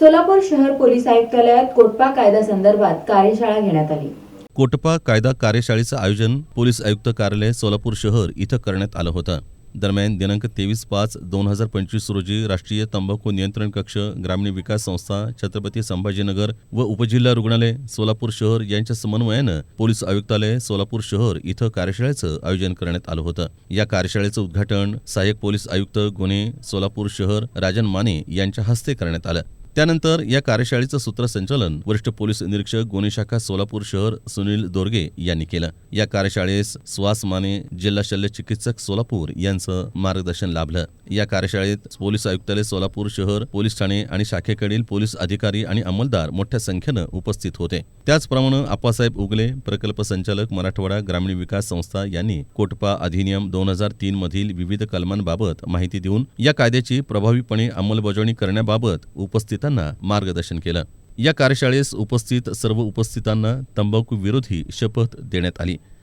सोलापूर शहर पोलीस आयुक्तालयात कोटपा कायदा संदर्भात कार्यशाळा घेण्यात आली. कोटपा कायदा कार्यशाळेचं आयोजन पोलीस आयुक्त कार्यालय सोलापूर शहर इथं करण्यात आलं होतं. दरम्यान दिनांक तेवीस पाच दोन हजार पंचवीस रोजी राष्ट्रीय तंबाखू नियंत्रण कक्ष ग्रामीण विकास संस्था छत्रपती संभाजीनगर व उपजिल्हा रुग्णालय सोलापूर शहर यांच्या समन्वयानं पोलीस आयुक्तालय सोलापूर शहर इथं कार्यशाळेचं आयोजन करण्यात आलं होतं. या कार्यशाळेचं उद्घाटन सहाय्यक पोलीस आयुक्त गुन्हे सोलापूर शहर राजन माने यांच्या हस्ते करण्यात आलं. त्यानंतर या कार्यशाळेचं सूत्रसंचालन वरिष्ठ पोलीस निरीक्षक गुन्हे शाखा सोलापूर शहर सुनील दोरगे यांनी केलं. या कार्यशाळेस सुहास माने जिल्हा शल्य चिकित्सक सोलापूर यांचं मार्गदर्शन लाभलं. या कार्यशाळेत पोलीस आयुक्तालय सोलापूर शहर पोलीस ठाणे आणि शाखेकडील पोलीस अधिकारी आणि अंमलदार मोठ्या संख्येनं उपस्थित होते. त्याचप्रमाणे आप्पासाहेब उगले प्रकल्प संचालक मराठवाडा ग्रामीण विकास संस्था यांनी कोटपा अधिनियम दोन हजार तीन मधील विविध कलमांबाबत माहिती देऊन या कायद्याची प्रभावीपणे अंमलबजावणी करण्याबाबत उपस्थितांना मार्गदर्शन केलं. या कार्यशाळेस उपस्थित सर्व उपस्थितांना तंबाखू विरोधी शपथ देण्यात आली.